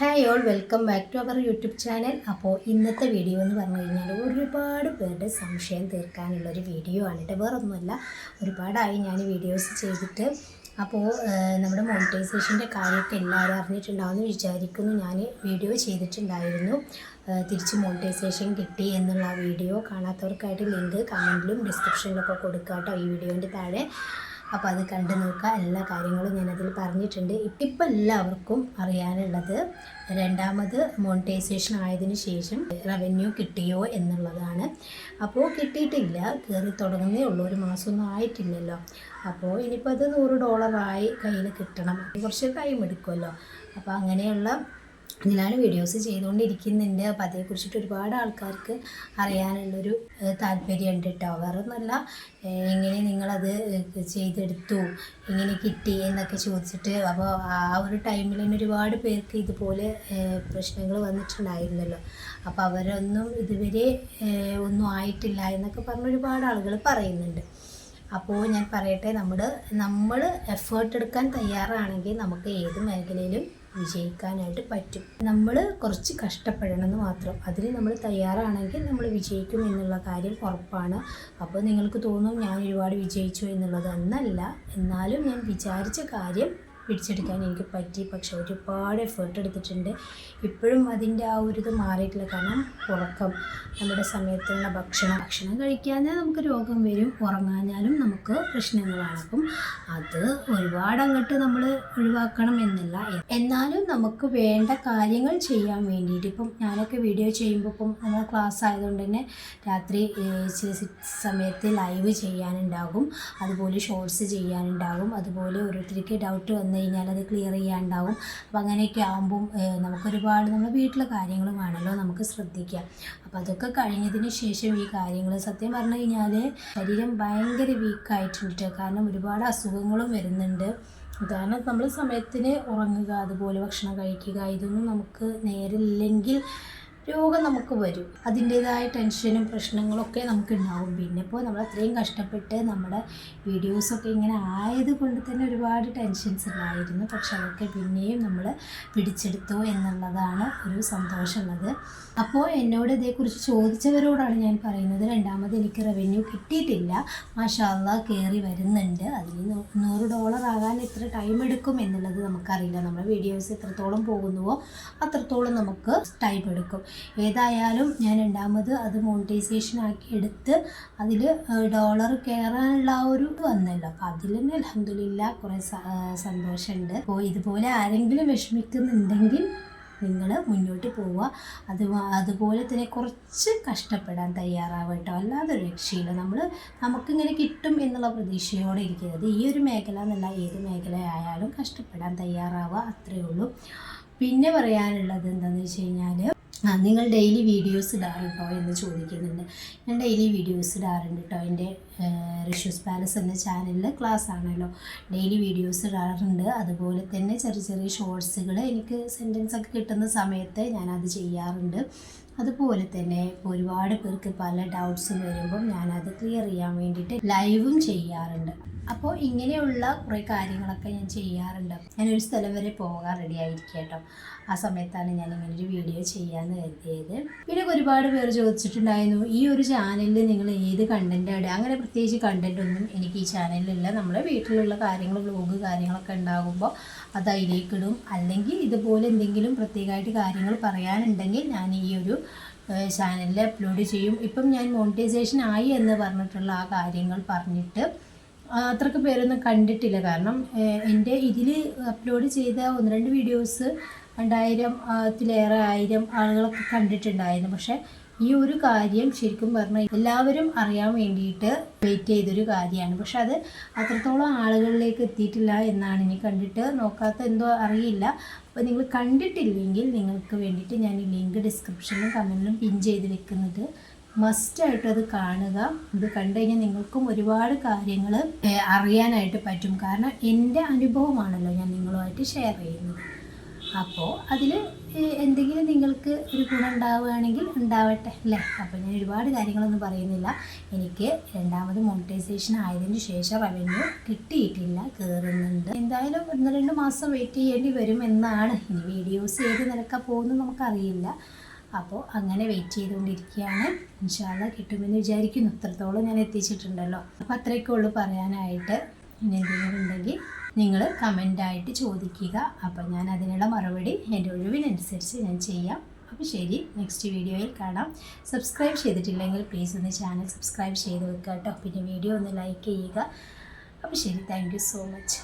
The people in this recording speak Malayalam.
Hi all welcome back to our YouTube channel അപ്പോൾ ഇന്നത്തെ വീഡിയോ എന്ന് പറഞ്ഞു കഴിഞ്ഞാൽ ഒരുപാട് പേരുടെ സംശയം തീർക്കാനുള്ളൊരു വീഡിയോ ആണ് കേട്ടോ. വേറൊന്നുമല്ല ഒരുപാടായി ഞാൻ വീഡിയോസ് ചെയ്തിട്ട്. അപ്പോൾ നമ്മുടെ മോണിറ്റൈസേഷന്റെ കാര്യമൊക്കെ എല്ലാവരും അറിഞ്ഞിട്ടുണ്ടാവുമെന്ന് വിചാരിക്കുന്നു. ഞാൻ വീഡിയോ ചെയ്തിട്ടുണ്ടായിരുന്നു. തിരിച്ച് മോണിറ്റൈസേഷൻ കിട്ടി എന്നുള്ള വീഡിയോ കാണാത്തവർക്കായിട്ട് ലിങ്ക് കമന്റിലും ഡിസ്ക്രിപ്ഷനിലൊക്കെ കൊടുക്കാം കേട്ടോ ഈ വീഡിയോന്റെ താഴെ. അപ്പോൾ അത് കണ്ടു നോക്കുക. എല്ലാ കാര്യങ്ങളും ഞാനതിൽ പറഞ്ഞിട്ടുണ്ട്. ഇപ്പം എല്ലാവർക്കും അറിയാനുള്ളത് രണ്ടാമത് മോണിറ്റൈസേഷൻ ആയതിനു ശേഷം റവന്യൂ കിട്ടിയോ എന്നുള്ളതാണ്. അപ്പോൾ കിട്ടിയിട്ടില്ല. കയറി തുടങ്ങുന്നേ ഉള്ളൂ. ഒരു മാസമൊന്നും ആയിട്ടില്ലല്ലോ. അപ്പോൾ ഇനിയിപ്പോൾ അത് നൂറ് ഡോളറായി കയ്യിൽ കിട്ടണം. കുറച്ച് ടൈം എടുക്കുമല്ലോ. അപ്പോൾ അങ്ങനെയുള്ള ഇതിലാണ് വീഡിയോസ് ചെയ്തുകൊണ്ടിരിക്കുന്നുണ്ട്. അപ്പം അതേക്കുറിച്ചിട്ട് ഒരുപാട് ആൾക്കാർക്ക് അറിയാനുള്ളൊരു താല്പര്യമുണ്ട് കേട്ടോ വേറെ ഒന്നുമല്ല എങ്ങനെ നിങ്ങളത് ചെയ്തെടുത്തു എങ്ങനെ കിട്ടി എന്നൊക്കെ ചോദിച്ചിട്ട് അപ്പോൾ ആ ഒരു ടൈമിൽ തന്നെ ഒരുപാട് പേർക്ക് ഇതുപോലെ പ്രശ്നങ്ങൾ വന്നിട്ടുണ്ടായിരുന്നല്ലോ. അപ്പോൾ അവരൊന്നും ഇതുവരെ ഒന്നും ആയിട്ടില്ല എന്നൊക്കെ പറഞ്ഞ് ഒരുപാട് ആളുകൾ പറയുന്നുണ്ട്. അപ്പോൾ ഞാൻ പറയട്ടെ നമ്മൾ നമ്മൾ എഫേർട്ട് എടുക്കാൻ തയ്യാറാണെങ്കിൽ നമുക്ക് ഏത് മേഖലയിലും വിജയിക്കാനായിട്ട് പറ്റും. നമ്മൾ കുറച്ച് കഷ്ടപ്പെടണം എന്ന് മാത്രം. അതിന് നമ്മൾ തയ്യാറാണെങ്കിൽ നമ്മൾ വിജയിക്കും എന്നുള്ള കാര്യം ഉറപ്പാണ്. അപ്പോൾ നിങ്ങൾക്ക് തോന്നും ഞാൻ ഒരുപാട് വിജയിച്ചു എന്നുള്ളത് എന്നല്ല. എന്നാലും ഞാൻ വിചാരിച്ച കാര്യം പിടിച്ചെടുക്കാൻ എനിക്ക് പറ്റി. പക്ഷെ ഒരുപാട് എഫേർട്ട് എടുത്തിട്ടുണ്ട്. ഇപ്പോഴും അതിന്റെ ആ ഒരു ഇത് മാറിയിട്ടില്ല. കാരണം ഉറക്കം നമ്മുടെ സമയത്തുള്ള ഭക്ഷണം ഭക്ഷണം കഴിക്കാഞ്ഞാൽ നമുക്ക് രോഗം വരും. ഉറങ്ങാഞ്ഞാലും നമുക്ക് പ്രശ്നങ്ങളാണ്. അപ്പം അത് ഒരുപാട് അങ്ങോട്ട് നമ്മൾ ഒഴിവാക്കണം എന്നല്ല. എന്നാലും നമുക്ക് വേണ്ട കാര്യങ്ങൾ ചെയ്യാൻ വേണ്ടിയിട്ട് ഇപ്പം ഞാനൊക്കെ വീഡിയോ ചെയ്യുമ്പോൾ ഇപ്പം നമ്മൾ ക്ലാസ് ആയതുകൊണ്ട് തന്നെ രാത്രി സമയത്ത് ലൈവ് ചെയ്യാനുണ്ടാകും. അതുപോലെ ഷോർട്സ് ചെയ്യാനുണ്ടാകും. അതുപോലെ ഓരോരുത്തർക്ക് ഡൗട്ട് വന്നു കഴിഞ്ഞാൽ അത് ക്ലിയർ ചെയ്യാണ്ടാവും. അപ്പോൾ അങ്ങനെയൊക്കെ ആകുമ്പം നമുക്കൊരുപാട് നമ്മൾ വീട്ടിലെ കാര്യങ്ങളും വേണമല്ലോ നമുക്ക് ശ്രദ്ധിക്കാം. അപ്പോൾ അതൊക്കെ കഴിഞ്ഞതിന് ശേഷം ഈ കാര്യങ്ങൾ സത്യം പറഞ്ഞു കഴിഞ്ഞാൽ ശരീരം ഭയങ്കര വീക്കായിട്ടുണ്ട് കാരണം ഒരുപാട് അസുഖങ്ങളും വരുന്നുണ്ട്. കാരണം നമ്മൾ സമയത്തിന് ഉറങ്ങുക അതുപോലെ ഭക്ഷണം കഴിക്കുക ഇതൊന്നും നമുക്ക് നേരില്ലെങ്കിൽ രോഗം നമുക്ക് വരും. അതിന്റേതായ ടെൻഷനും പ്രശ്നങ്ങളൊക്കെ നമുക്ക് ഉണ്ടാവും പിന്നെ ഇപ്പോൾ നമ്മൾ അത്രയും കഷ്ടപ്പെട്ട് നമ്മുടെ വീഡിയോസൊക്കെ ഇങ്ങനെ ആയത് കൊണ്ട് തന്നെ ഒരുപാട് ടെൻഷൻസ് ഉണ്ടായിരുന്നു. പക്ഷെ അതൊക്കെ പിന്നെയും നമ്മൾ പിടിച്ചെടുത്തു എന്നുള്ളതാണ് ഒരു സന്തോഷമുള്ളത്. അപ്പോൾ എന്നോട് ഇതേക്കുറിച്ച് ചോദിച്ചവരോടാണ് ഞാൻ പറയുന്നത്. രണ്ടാമത് എനിക്ക് റവന്യൂ കിട്ടിയിട്ടില്ല. മാഷാല്ല കയറി വരുന്നുണ്ട്. അതിൽ നൂ- നൂറ് ഡോളർ ആകാൻ എത്ര ടൈം എടുക്കും എന്നുള്ളത് നമുക്കറിയില്ല. നമ്മുടെ വീഡിയോസ് എത്രത്തോളം പോകുന്നുവോ അത്രത്തോളം നമുക്ക് ടൈം എടുക്കും. ഏതായാലും ഞാൻ രണ്ടാമത് അത് മോണിറ്റൈസേഷൻ ആക്കി എടുത്ത് അതിൽ ഡോളർ കയറാനുള്ള ആ ഒരു വന്നല്ലോ. അപ്പോൾ അതിൽ തന്നെ അലഹമില്ല കുറേ സന്തോഷമുണ്ട്. അപ്പോൾ ഇതുപോലെ ആരെങ്കിലും വിഷമിക്കുന്നുണ്ടെങ്കിൽ നിങ്ങൾ മുന്നോട്ട് പോവുക. അത് അതുപോലെ തന്നെ കുറച്ച് കഷ്ടപ്പെടാൻ തയ്യാറാവുക കേട്ടോ അല്ലാതെ ഒരു രക്ഷയില്ല. നമ്മൾ നമുക്കിങ്ങനെ കിട്ടും എന്നുള്ള പ്രതീക്ഷയോടെ ഇരിക്കരുത് ഈ ഒരു മേഖല എന്നല്ല ഏത് മേഖലയായാലും കഷ്ടപ്പെടാൻ തയ്യാറാവുക. അത്രയേ ഉള്ളൂ. പിന്നെ പറയാനുള്ളത് എന്താണെന്ന് വെച്ച് കഴിഞ്ഞാൽ ആ നിങ്ങൾ ഡെയിലി വീഡിയോസ് ഇടാറുണ്ടോ എന്ന് ചോദിക്കുന്നുണ്ട്. ഞാൻ ഡെയിലി വീഡിയോസ് ഇടാറുണ്ട് കേട്ടോ എന്റെ റിഷ്യൂസ് പാലസ് എന്ന ചാനലിൽ ക്ലാസ് ആണല്ലോ. ഡെയിലി വീഡിയോസ് ഇടാറുണ്ട്. അതുപോലെ തന്നെ ചെറിയ ചെറിയ ഷോർട്സുകൾ എനിക്ക് സെന്റൻസ് ഒക്കെ കിട്ടുന്ന സമയത്ത് ഞാനത് ചെയ്യാറുണ്ട്. അതുപോലെ തന്നെ ഒരുപാട് പേർക്ക് പല ഡൗട്ട്സും വരുമ്പം ഞാനത് ക്ലിയർ ചെയ്യാൻ വേണ്ടിയിട്ട് ലൈവും ചെയ്യാറുണ്ട്. അപ്പോൾ ഇങ്ങനെയുള്ള കുറേ കാര്യങ്ങളൊക്കെ ഞാൻ ചെയ്യാറുണ്ട്. ഞാൻ ഒരു സ്ഥലം വരെ പോകാൻ റെഡി ആയിരിക്കും കേട്ടോ ആ സമയത്താണ് ഞാൻ ഇങ്ങനെ ഒരു വീഡിയോ ചെയ്യാമെന്ന് കരുതിയത്. പിന്നെ ഒരുപാട് പേർ ചോദിച്ചിട്ടുണ്ടായിരുന്നു ഈ ഒരു ചാനലിൽ നിങ്ങൾ ഏത് കണ്ടന്റ് ഇടുക? അങ്ങനെ പ്രത്യേകിച്ച് കണ്ടന്റ് ഒന്നും എനിക്ക് ഈ ചാനലിലില്ല നമ്മളെ വീട്ടിലുള്ള കാര്യങ്ങൾ വ്ലോഗ് കാര്യങ്ങളൊക്കെ ഉണ്ടാകുമ്പോൾ അത് അതിലേക്കിടും അല്ലെങ്കിൽ ഇതുപോലെ എന്തെങ്കിലും പ്രത്യേകമായിട്ട് കാര്യങ്ങൾ പറയാനുണ്ടെങ്കിൽ ഞാൻ ഈ ഒരു ചാനലിൽ അപ്ലോഡ് ചെയ്യും. ഇപ്പം ഞാൻ മോണിറ്റൈസേഷൻ ആയി എന്ന് പറഞ്ഞിട്ടുള്ള ആ കാര്യങ്ങൾ പറഞ്ഞിട്ട് അത്രയ്ക്ക് പേരൊന്നും കണ്ടിട്ടില്ല. കാരണം എന്റെ ഇതിൽ അപ്ലോഡ് ചെയ്ത ഒന്ന് രണ്ട് വീഡിയോസ് രണ്ടായിരം ത്തിലേറെ ആയിരം ആളുകളൊക്കെ കണ്ടിട്ടുണ്ടായിരുന്നു. പക്ഷേ ഈ ഒരു കാര്യം ശരിക്കും പറഞ്ഞാൽ എല്ലാവരും അറിയാൻ വേണ്ടിയിട്ട് വെയിറ്റ് ചെയ്തൊരു കാര്യമാണ്. പക്ഷെ അത് അത്രത്തോളം ആളുകളിലേക്ക് എത്തിയിട്ടില്ല എന്നാണ് ഇനി കണ്ടിട്ട് നോക്കാത്ത എന്തോ അറിയില്ല. അപ്പോൾ നിങ്ങൾ കണ്ടിട്ടില്ലെങ്കിൽ നിങ്ങൾക്ക് വേണ്ടിയിട്ട് ഞാൻ ഈ ലിങ്ക് ഡിസ്ക്രിപ്ഷനിലും കമന്റിലും പിൻ ചെയ്ത് വെക്കുന്നത് മസ്റ്റായിട്ട് അത് കാണുക. ഇത് കണ്ടു കഴിഞ്ഞാൽ നിങ്ങൾക്കും ഒരുപാട് കാര്യങ്ങൾ അറിയാനായിട്ട് പറ്റും. കാരണം എന്റെ അനുഭവമാണല്ലോ ഞാൻ നിങ്ങളുമായിട്ട് ഷെയർ ചെയ്യുന്നത്. അപ്പോൾ അതിൽ എന്തെങ്കിലും നിങ്ങൾക്ക് ഒരു ഗുണം ഉണ്ടാവുകയാണെങ്കിൽ ഉണ്ടാവട്ടെ അല്ലേ? അപ്പോൾ ഞാൻ ഒരുപാട് കാര്യങ്ങളൊന്നും പറയുന്നില്ല. എനിക്ക് രണ്ടാമത് മോണിറ്റൈസേഷൻ ആയതിന് ശേഷം റവന്യൂ കിട്ടിയിട്ടില്ല കയറുന്നുണ്ട് എന്തായാലും ഒന്ന് രണ്ട് മാസം വെയിറ്റ് ചെയ്യേണ്ടി വരും എന്നാണ്. ഇനി വീഡിയോസ് ഏത് നിലക്കാണ് പോകുന്നത് നമുക്കറിയില്ല. അപ്പോൾ അങ്ങനെ വെയിറ്റ് ചെയ്തുകൊണ്ടിരിക്കുകയാണ്. ഇൻഷാല്ല കിട്ടുമെന്ന് വിചാരിക്കുന്നു. ഇത്രത്തോളം ഞാൻ എത്തിച്ചിട്ടുണ്ടല്ലോ. അപ്പോൾ അത്രയൊക്കെ ഉള്ളൂ പറയാനായിട്ട്. ഇനി എന്തെങ്കിലും ഉണ്ടെങ്കിൽ നിങ്ങൾ കമന്റായിട്ട് ചോദിക്കുക. അപ്പോൾ ഞാൻ അതിനുള്ള മറുപടി എന്റെ ഒഴിവിനനുസരിച്ച് ഞാൻ ചെയ്യാം. അപ്പോൾ ശരി നെക്സ്റ്റ് വീഡിയോയിൽ കാണാം. സബ്സ്ക്രൈബ് ചെയ്തിട്ടില്ലെങ്കിൽ പ്ലീസ് ഒന്ന് ചാനൽ സബ്സ്ക്രൈബ് ചെയ്ത് വെക്കുക കേട്ടോ പിന്നെ വീഡിയോ ഒന്ന് ലൈക്ക് ചെയ്യുക. അപ്പോൾ ശരി താങ്ക് സോ മച്ച്